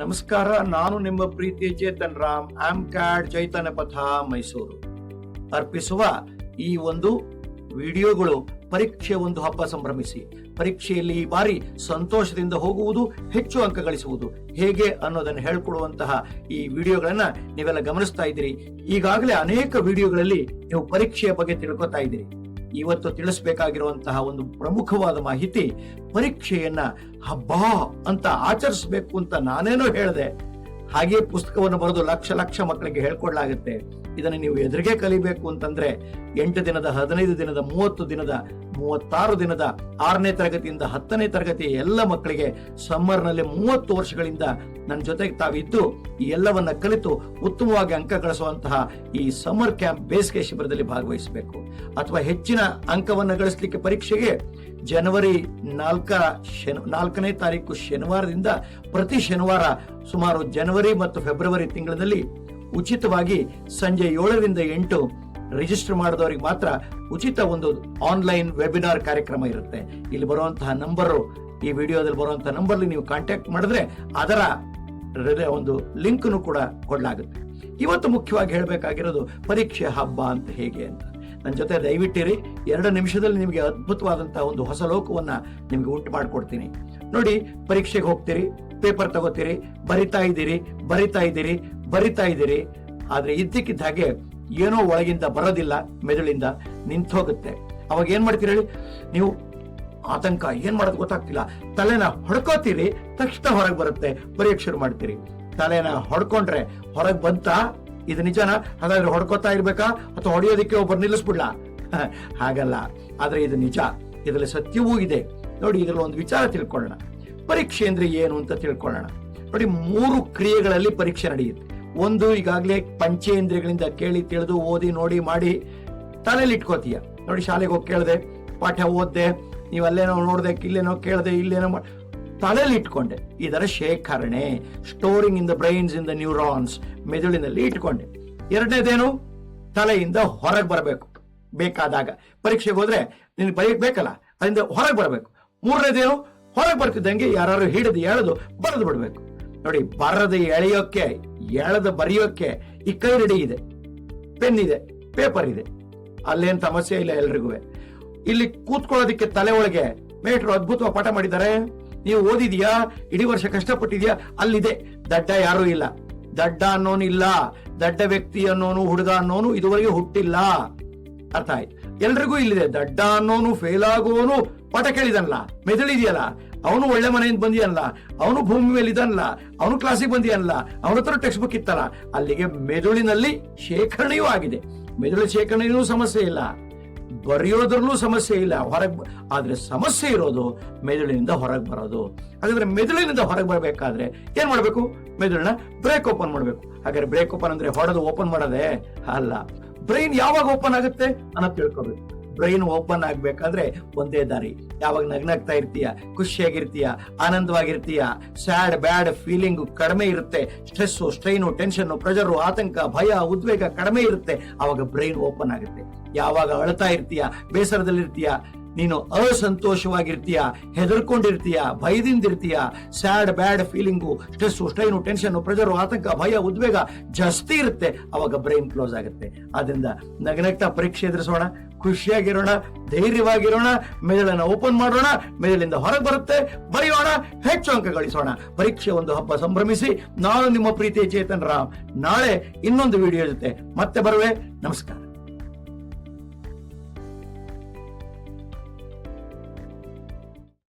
ನಮಸ್ಕಾರ, ನಾನು ನಿಮ್ಮ ಪ್ರೀತಿಯ ಚೇತನ್ ರಾಮ್ ಆಮ್ ಕ್ಯಾಡ್ ಚೈತನ್ಯ ಪಥ, ಮೈಸೂರು. ಅರ್ಪಿಸುವ ಈ ಒಂದು ವಿಡಿಯೋಗಳು, ಪರೀಕ್ಷೆ ಒಂದು ಹಬ್ಬ ಸಂಭ್ರಮಿಸಿ. ಪರೀಕ್ಷೆಯಲ್ಲಿ ಈ ಬಾರಿ ಸಂತೋಷದಿಂದ ಹೋಗುವುದು, ಹೆಚ್ಚು ಅಂಕ ಗಳಿಸುವುದು. ಹೇಗೆ ಅನ್ನೋದನ್ನು ಹೇಳ್ಕೊಡುವಂತಹ ಈ ವಿಡಿಯೋಗಳನ್ನ ನೀವೆಲ್ಲ ಗಮನಿಸ್ತಾ ಇದ್ದೀರಿ. ಈಗಾಗಲೇ ಅನೇಕ ವಿಡಿಯೋಗಳಲ್ಲಿ ನೀವು ಪರೀಕ್ಷೆಯ ಬಗ್ಗೆ ತಿಳ್ಕೊತಾ ಇದ್ದೀರಿ. ಇವತ್ತು ತಿಳಿಸಬೇಕಾಗಿರುವಂತಹ ಒಂದು ಪ್ರಮುಖವಾದ ಮಾಹಿತಿ ಪರೀಕ್ಷೆಯನ್ನ ಹಬ್ಬ ಅಂತ ಆಚರಿಸಬೇಕು ಅಂತ ನಾನೇನೋ ಹೇಳಿದೆ. ಹಾಗೆ ಪುಸ್ತಕವನ್ನು ಬರೆದು ಲಕ್ಷ ಲಕ್ಷ ಮಕ್ಕಳಿಗೆ ಹೇಳ್ಕೊಡ್ಲಾಗುತ್ತೆ. ಇದನ್ನು ನೀವು ಎದುರಿಗೆ ಕಲಿಬೇಕು ಅಂತಂದ್ರೆ ಎಂಟು ದಿನದ, ಹದಿನೈದು ದಿನದ, ಮೂವತ್ತು ದಿನದ, ಮೂವತ್ತಾರು ದಿನದ, ಆರನೇ ತರಗತಿಯಿಂದ ಹತ್ತನೇ ತರಗತಿ ಎಲ್ಲ ಮಕ್ಕಳಿಗೆ ಸಮ್ಮರ್ನಲ್ಲಿ ಮೂವತ್ತು ವರ್ಷಗಳಿಂದ ನನ್ನ ಜೊತೆಗೆ ತಾವಿದ್ದು ಈ ಎಲ್ಲವನ್ನ ಕಲಿತು ಉತ್ತಮವಾಗಿ ಅಂಕ ಗಳಿಸುವಂತಹ ಈ ಸಮ್ಮರ್ ಕ್ಯಾಂಪ್ ಬೇಸಿಗೆ ಶಿಬಿರದಲ್ಲಿ ಭಾಗವಹಿಸಬೇಕು. ಅಥವಾ ಹೆಚ್ಚಿನ ಅಂಕವನ್ನು ಗಳಿಸಲಿಕ್ಕೆ ಪರೀಕ್ಷೆಗೆ ಜನವರಿ ನಾಲ್ಕ ಶನಿ, ನಾಲ್ಕನೇ ತಾರೀಕು ಶನಿವಾರದಿಂದ ಪ್ರತಿ ಶನಿವಾರ ಸುಮಾರು ಜನವರಿ ಮತ್ತು ಫೆಬ್ರವರಿ ತಿಂಗಳಲ್ಲಿ ಉಚಿತವಾಗಿ ಸಂಜೆ ಏಳರಿಂದ ಎಂಟು ರಿಜಿಸ್ಟರ್ ಮಾಡಿದವರಿಗೆ ಮಾತ್ರ ಉಚಿತ ಒಂದು ಆನ್ಲೈನ್ ವೆಬಿನಾರ್ ಕಾರ್ಯಕ್ರಮ ಇರುತ್ತೆ. ಇಲ್ಲಿ ಬರುವಂತಹ ನಂಬರ್ ಈ ವಿಡಿಯೋದಲ್ಲಿ ಬರುವಂತಹ ನಂಬರ್ ನೀವು ಕಾಂಟ್ಯಾಕ್ಟ್ ಮಾಡಿದ್ರೆ ಅದರ ಒಂದು ಲಿಂಕ್ನು ಕೂಡ ಕೊಡಲಾಗುತ್ತೆ. ಇವತ್ತು ಮುಖ್ಯವಾಗಿ ಹೇಳಬೇಕಾಗಿರೋದು ಪರೀಕ್ಷೆ ಹಬ್ಬ ಅಂತ ಹೇಗೆ ಅಂತ. ನನ್ನ ಜೊತೆ ದಯವಿಟ್ಟಿರಿ, ಎರಡು ನಿಮಿಷದಲ್ಲಿ ನಿಮಗೆ ಅದ್ಭುತವಾದಂತಹ ಒಂದು ಹೊಸ ಲೋಕವನ್ನ ನಿಮ್ಗೆ ಉಂಟು ಮಾಡಿಕೊಡ್ತೀನಿ. ನೋಡಿ, ಪರೀಕ್ಷೆಗೆ ಹೋಗ್ತೀರಿ ಪೇಪರ್ ತಗೋತೀರಿ, ಬರಿತಾ ಇದ್ದೀರಿ ಬರಿತಾ ಇದ್ದೀರಿ ಬರಿತಾ ಇದ್ದೀರಿ, ಆದ್ರೆ ಇದ್ದಕ್ಕಿದ್ದ ಹಾಗೆ ಏನೋ ಒಳಗಿಂದ ಬರೋದಿಲ್ಲ, ಮೆದುಳಿಂದ ನಿಂತೋಗುತ್ತೆ. ಅವಾಗ ಏನ್ ಮಾಡ್ತೀರಿ ಹೇಳಿ? ನೀವು ಆತಂಕ, ಏನ್ ಮಾಡೋದು ಗೊತ್ತಾಗ್ತಿಲ್ಲ. ತಲೆನ ಹೊಡ್ಕೋತೀರಿ, ತಕ್ಷಣ ಹೊರಗೆ ಬರುತ್ತೆ. ಬರೆಯಕ್ಕೆ ಶುರು ಮಾಡ್ತೀರಿ. ತಲೆನ ಹೊಡ್ಕೊಂಡ್ರೆ ಹೊರಗೆ ಬಂತಾ? ಇದು ನಿಜನ? ಹಾಗಾದ್ರೆ ಹೊಡ್ಕೋತಾ ಇರ್ಬೇಕಾ? ಅಥವಾ ಹೊಡೆಯೋದಕ್ಕೆ ಒಬ್ಬರು ನಿಲ್ಲಿಸ್ಬಿಡ್ಲ? ಹಾಗಲ್ಲ. ಆದ್ರೆ ಇದು ನಿಜ. ಇದರಲ್ಲಿ ಸತ್ಯವೂ ಇದೆ. ನೋಡಿ, ಇದರಲ್ಲಿ ಒಂದು ವಿಚಾರ ತಿಳ್ಕೊಳ್ಳೋಣ. ಪರೀಕ್ಷೆ ಅಂದ್ರೆ ಏನು ಅಂತ ತಿಳ್ಕೊಳ್ಳೋಣ. ನೋಡಿ, ಮೂರು ಕ್ರಿಯೆಗಳಲ್ಲಿ ಪರೀಕ್ಷೆ ನಡೆಯುತ್ತೆ. ಒಂದು ಈಗಾಗಲೇ ಪಂಚೇಂದ್ರಿಯಗಳಿಂದ ಕೇಳಿ ತಿಳಿದು ಓದಿ ನೋಡಿ ಮಾಡಿ ತಲೆಯಲ್ಲಿ ಇಟ್ಕೋತೀಯ. ನೋಡಿ ಶಾಲೆಗೆ ಹೋಗಿ ಕೇಳಿದೆ, ಪಾಠ ಓದ್ದೆ ನೀವು ಅಲ್ಲೇನೋ ನೋಡಿದೆ, ಇಲ್ಲೇನೋ ಕೇಳಿದೆ, ಇಲ್ಲೇನೋ ಮಾಡಿ ತಲೆಯಲ್ಲಿ ಇಟ್ಕೊಂಡೆ. ಇದರ ಶೇಖರಣೆ storing in the brains in the neurons ಮೆದುಳಿನಲ್ಲಿ ಇಟ್ಕೊಂಡೆ. ಎರಡನೇದೇನು? ತಲೆಯಿಂದ ಹೊರಗೆ ಬರಬೇಕು. ಬೇಕಾದಾಗ. ಪರೀಕ್ಷೆಗೆ ಹೋದ್ರೆ ಬರೀಕ್ ಬೇಕಲ್ಲ, ಅದರಿಂದ ಹೊರಗೆ ಬರಬೇಕು. ಮೂರನೇದೇನು? ಹೊರಗೆ ಬರ್ತಿದ್ದಂಗೆ ಯಾರು ಹಿಡಿದು ಎಳೆದು ಬರೆದು ಬಿಡ್ಬೇಕು. ನೋಡಿ, ಬರದ ಎಳೆಯೋಕೆ, ಎಳೆದು ಬರೆಯೋಕೆ ಈ ಕೈ ರೆಡಿ ಇದೆ, ಪೆನ್ ಇದೆ, ಪೇಪರ್ ಇದೆ. ಅಲ್ಲೇನ್ ಸಮಸ್ಯೆ ಇಲ್ಲ ಎಲ್ರಿಗೂ. ಇಲ್ಲಿ ಕೂತ್ಕೊಳ್ಳೋದಕ್ಕೆ ತಲೆ ಒಳಗೆ ಮೇಟ್ರು ಅದ್ಭುತವಾಗಿ ಪಾಠ ಮಾಡಿದ್ದಾರೆ. ನೀವು ಓದಿದ್ಯಾ? ಇಡೀ ವರ್ಷ ಕಷ್ಟಪಟ್ಟಿದ್ಯಾ? ಅಲ್ಲಿದೆ. ದಡ್ಡ ಯಾರೂ ಇಲ್ಲ. ದಡ್ಡ ಅನ್ನೋನು ಇಲ್ಲ. ದಡ್ಡ ವ್ಯಕ್ತಿ ಅನ್ನೋನು, ಹುಡುಗ ಅನ್ನೋನು ಇದುವರೆಗೆ ಹುಟ್ಟಿಲ್ಲ. ಅರ್ಥ ಆಯ್ತು. ಎಲ್ರಿಗೂ ಇಲ್ಲಿದೆ. ದಡ್ಡ ಅನ್ನೋನು ಫೇಲ್ ಆಗೋನು ಪಾಠ ಕೇಳಿದನಲ್ಲ. ಮೆದುಳಿದೆಯಲ್ಲ. ಅವನು ಒಳ್ಳೆ ಮನೆಯಿಂದ ಬಂದಿಯಲ್ಲ, ಅವನು ಭೂಮಿ ಮೇಲೆ ಇದನ್ನಲ್ಲ ಅವನು ಕ್ಲಾಸಿಗೆ ಬಂದಿಯಲ್ಲ, ಅವನ ಹತ್ರ ಟೆಕ್ಸ್ಟ್ ಬುಕ್ ಇತ್ತಲ್ಲ, ಅಲ್ಲಿಗೆ ಮೆದುಳಿನಲ್ಲಿ ಶೇಖರಣೆಯೂ ಆಗಿದೆ. ಮೆದುಳು ಶೇಖರಣೆಯೂ ಸಮಸ್ಯೆ ಇಲ್ಲ, ಬರೆಯೋದ್ರಲ್ಲೂ ಸಮಸ್ಯೆ ಇಲ್ಲ, ಹೊರಗೆ ಆದ್ರೆ ಸಮಸ್ಯೆ ಇರೋದು ಮೆದುಳಿನಿಂದ ಹೊರಗೆ ಬರೋದು. ಹಾಗಾದ್ರೆ ಮೆದುಳಿನಿಂದ ಹೊರಗೆ ಬರಬೇಕಾದ್ರೆ ಏನು ಮಾಡಬೇಕು? ಮೆದುಳನ್ನ ಬ್ರೇಕ್ ಓಪನ್ ಮಾಡಬೇಕು. ಹಾಗಾದ್ರೆ ಬ್ರೇಕ್ ಓಪನ್ ಅಂದ್ರೆ ಹೊಡೆದು ಓಪನ್ ಮಾಡೋದೇ ಅಲ್ಲ ಬ್ರೈನ್ ಯಾವಾಗ ಓಪನ್ ಆಗುತ್ತೆ ಅನ್ನೋದು ತಿಳ್ಕೊಬೇಕು. ಬ್ರೈನ್ ಓಪನ್ ಆಗ್ಬೇಕಾದ್ರೆ ಒಂದೇ ದಾರಿ. ಯಾವಾಗ ನಗ್ನಾಗ್ತಾ ಇರ್ತೀಯ? ಖುಷಿಯಾಗಿರ್ತೀಯ? ಆನಂದವಾಗಿರ್ತೀಯ? ಸ್ಯಾಡ್ ಬ್ಯಾಡ್ ಫೀಲಿಂಗ್ ಕಡಿಮೆ ಇರುತ್ತೆ. ಸ್ಟ್ರೆಸ್ಸು ಸ್ಟ್ರೈನು ಟೆನ್ಷನ್ ಪ್ರೆಷರು ಆತಂಕ, ಭಯ, ಉದ್ವೇಗ ಕಡಿಮೆ ಇರುತ್ತೆ. ಆವಾಗ ಬ್ರೈನ್ ಓಪನ್ ಆಗುತ್ತೆ. ಯಾವಾಗ ಅಳ್ತಾ ಇರ್ತೀಯ? ಬೇಸರದಲ್ಲಿರ್ತೀಯ? ನೀನು ಅಸಂತೋಷವಾಗಿರ್ತೀಯ? ಹೆದರ್ಕೊಂಡಿರ್ತೀಯ? ಭಯದಿಂದಿರ್ತೀಯ? Sad bad feeling stress strain tension pressure ಆತಂಕ, ಭಯ, ಉದ್ವೇಗ ಜಾಸ್ತಿ ಇರುತ್ತೆ. ಅವಾಗ ಬ್ರೈನ್ ಕ್ಲೋಸ್ ಆಗುತ್ತೆ. ಆದ್ರಿಂದ ನಗನಗ್ತಾ ಪರೀಕ್ಷೆ ಎದುರಿಸೋಣ. ಖುಷಿಯಾಗಿರೋಣ, ಧೈರ್ಯವಾಗಿರೋಣ, ಮೆದುಳನ್ನು ಓಪನ್ ಮಾಡೋಣ, ಮೆದುಳಿಂದ ಹೊರಗೆ ಬರುತ್ತೆ. ಬರೆಯೋಣ, ಹೆಚ್ಚು ಅಂಕ ಗಳಿಸೋಣ. ಪರೀಕ್ಷೆ ಒಂದು ಹಬ್ಬ ಸಂಭ್ರಮಿಸಿ, ನಾನು ನಿಮ್ಮ ಪ್ರೀತಿಯ ಚೇತನ್ ರಾಮ್. ನಾಳೆ ಇನ್ನೊಂದು ವಿಡಿಯೋ ಜೊತೆ ಮತ್ತೆ ಬರುವೆ. ನಮಸ್ಕಾರ.